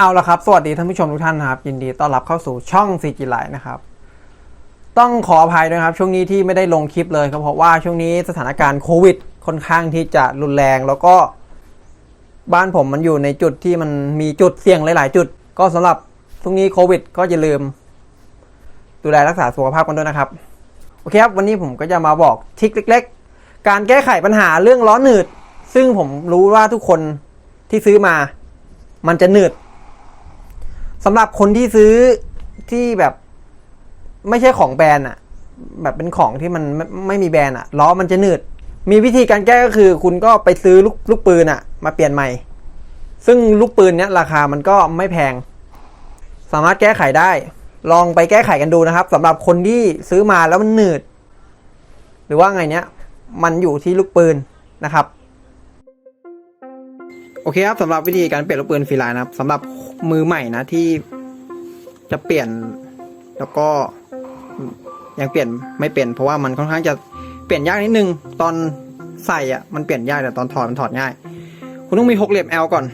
เอาละครับ สวัสดีท่านผู้ชมทุกท่านนะครับ ยินดีต้อนรับเข้าสู่ช่องซีจีไลนะครับ ต้องขออภัยด้วยครับ ช่วงนี้ที่ไม่ได้ลงคลิปเลยก็เพราะว่าช่วงนี้สถานการณ์โควิดค่อนข้างที่จะรุนแรง แล้วก็ บ้านผมมันอยู่ในจุดที่มันมีจุดเสี่ยงหลาย ๆ จุด ก็สำหรับช่วงนี้โควิด ก็อย่าลืม ดูแลรักษาสุขภาพกันด้วยนะครับ โอเคครับ วันนี้ผมก็จะมาบอกทิคเล็ก ๆ การแก้ไขปัญหาเรื่องล้อหนืด ซึ่งผมรู้ว่าทุกคนที่ซื้อมา มันจะหนืด สำหรับคนที่ซื้อที่แบบไม่ใช่ของแบรนด์อะแบบเป็นของที่มันไม่ไม่มีแบรนด์อะล้อมันจะหนืด มีวิธีการแก้ก็คือ คุณก็ไปซื้อลูกลูกปืนอะมาเปลี่ยนใหม่ ซึ่งลูกปืนเนี้ยราคามันก็ไม่แพง สามารถแก้ไขได้ ลองไปแก้ไขกันดูนะครับสำหรับคนที่ซื้อมาแล้วมันหนืด หรือว่าไงเนี้ยมันอยู่ที่ลูกปืนนะครับ อเคครับสำหรับวิธีการเปลี่ยนลูกปืนฟรีไลน์นะครับสำหรับมือใหม่นะที่จะเปลี่ยนแล้วก็ยังเปลี่ยนไม่เป็นเพราะว่ามันค่อนข้างจะเปลี่ยนยากนิดนึงตอนใส่อะมันเปลี่ยนยากแต่ตอนถอดมันถอดง่าย คุณต้องมีหกเหลี่ยม L ก่อน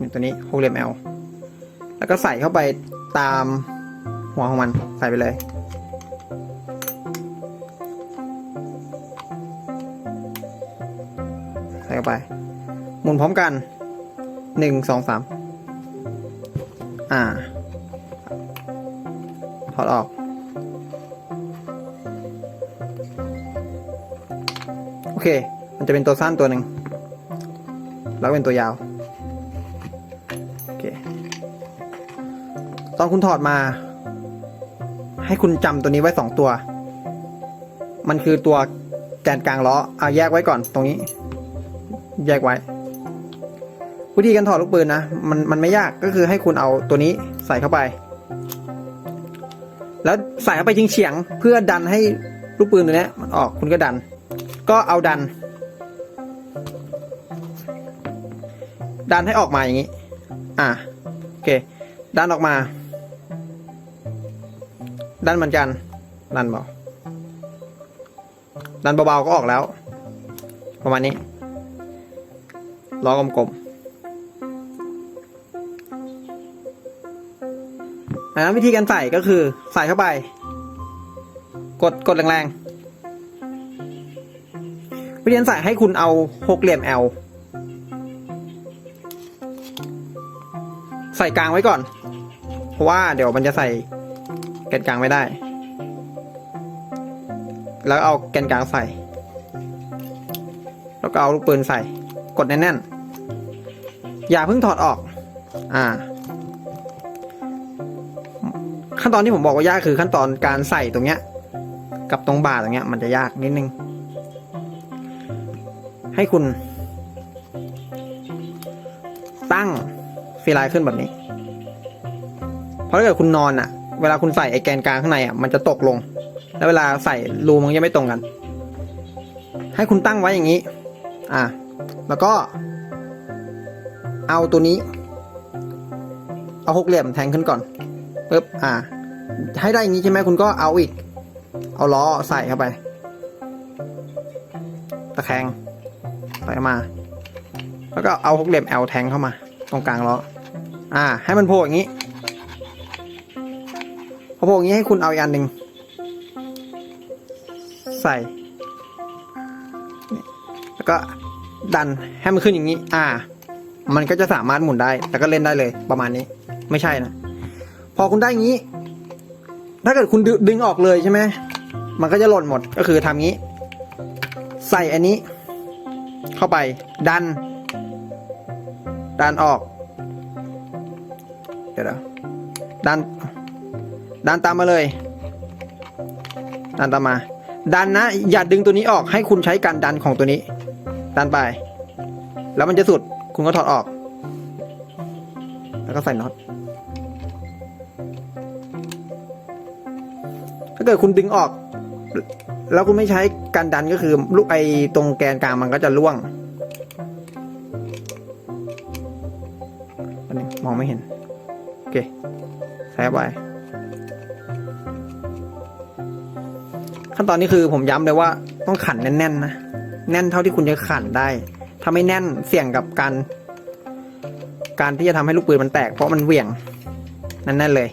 นี่ตัวนี้หกเหลี่ยม L แล้วก็ใส่เข้าไปตามหัวของมันใส่ไปเลยใส่เข้าไป หมุนพร้อมกันหนึ่งสองสามอ่าถอดออกโอเค มันจะเป็นตัวสั้นตัวหนึ่งแล้วเป็นตัวยาวโอเคตอนคุณถอดมา ให้คุณจำตัวนี้ไว้สองตัว มันคือตัวแกนกลางล้อเอาแยกไว้ก่อนตรงนี้ แยกไว้ วิธีการถอดลูกปืนนะมันมันไม่ยากก็คือให้คุณเอาตัวนี้ใส่เข้าไป แล้วใส่เข้าไปเฉียงเพื่อดันให้ลูกปืนตัวเนี้ยมันออกคุณก็ดัน ก็เอาดัน ดันให้ออกมาอย่างนี้ อะโอเค ดันออกมา ดันเหมือนกัน ดันเบาดันเบาๆก็ออกแล้ว ประมาณนี้ล้อกลมๆ อันนั้นวิธีการใส่ก็คือใส่เข้าไป กดกดแรงๆวิธีการใส่ให้คุณเอาหกเหลี่ยม L ใส่กลางไว้ก่อน เพราะว่าเดี๋ยวมันจะใส่แกนกลางไม่ได้ แล้วเอาแกนกลางใส่ แล้วก็เอาลูกปืนใส่ กดแน่นๆอย่าเพิ่งถอดออก อ่า ขั้นตอนที่ผมบอกว่ายากคือขั้นตอนการใส่ตรงเนี้ย กับตรงบ่าตรงเนี้ย มันจะยากนิดนึง ให้คุณ ตั้งฟีลน์ขึ้นแบบนี้ เพราะถ้าเกิดคุณนอนอะเวลาคุณใส่ไอแกนกลางข้างในอะมันจะตกลง แล้วเวลาใส่รูมันจะไม่ตรงกัน ให้คุณตั้งไว้อย่างนี้ อ่าแล้วก็ เอาตัวนี้ เอาหกเหลี่ยมแทงขึ้นก่อนปึ๊บอ่า ให้ได้อย่างนี้ใช่ไหมคุณก็เอาอีก เอาล้อใส่เข้าไป ตะแคงใส่มา แล้วก็เอาหกเหลี่ยม L แทงเข้ามา ตรงกลางล้อ อ่า ให้มันโผล่อย่างนี้พอโผล่อย่างนี้ให้คุณเอาอีกอันหนึ่งใส่ แล้วก็ดันให้มันขึ้นอย่างนี้ อ่า มันก็จะสามารถหมุนได้ แล้วก็เล่นได้เลยประมาณนี้ ไม่ใช่นะ พอคุณได้อย่างนี้ ถ้าเกิดคุณดึดึงออกเลยใช่ไหมมันก็จะหล่นหมดก็คือทำงี้ ใส่อันนี้ เข้าไป ดัน ดันออก เดี๋ยวดัน ดันตามมาเลย ดันตามมา ดันนะ อย่าดึงตัวนี้ออกให้คุณใช้การดันของตัวนี้ ดันไป แล้วมันจะสุด คุณก็ถอดออก แล้วก็ใส่น็อต ถ้าเกิดคุณดึงออก แล้วคุณไม่ใช้การดันก็คือลูกไอตรงแกนกลางมันก็จะล่วงอันนี้มองไม่เห็น โอเคใส่ไปขั้นตอนนี้คือผมย้ำเลยว่าต้องขันแน่นๆนะแน่นเท่าที่คุณจะขันได้ ถ้าไม่แน่นเสี่ยงกับการ การที่จะทำให้ลูกปืนมันแตกเพราะมันเหวี่ยงนั่นๆเลย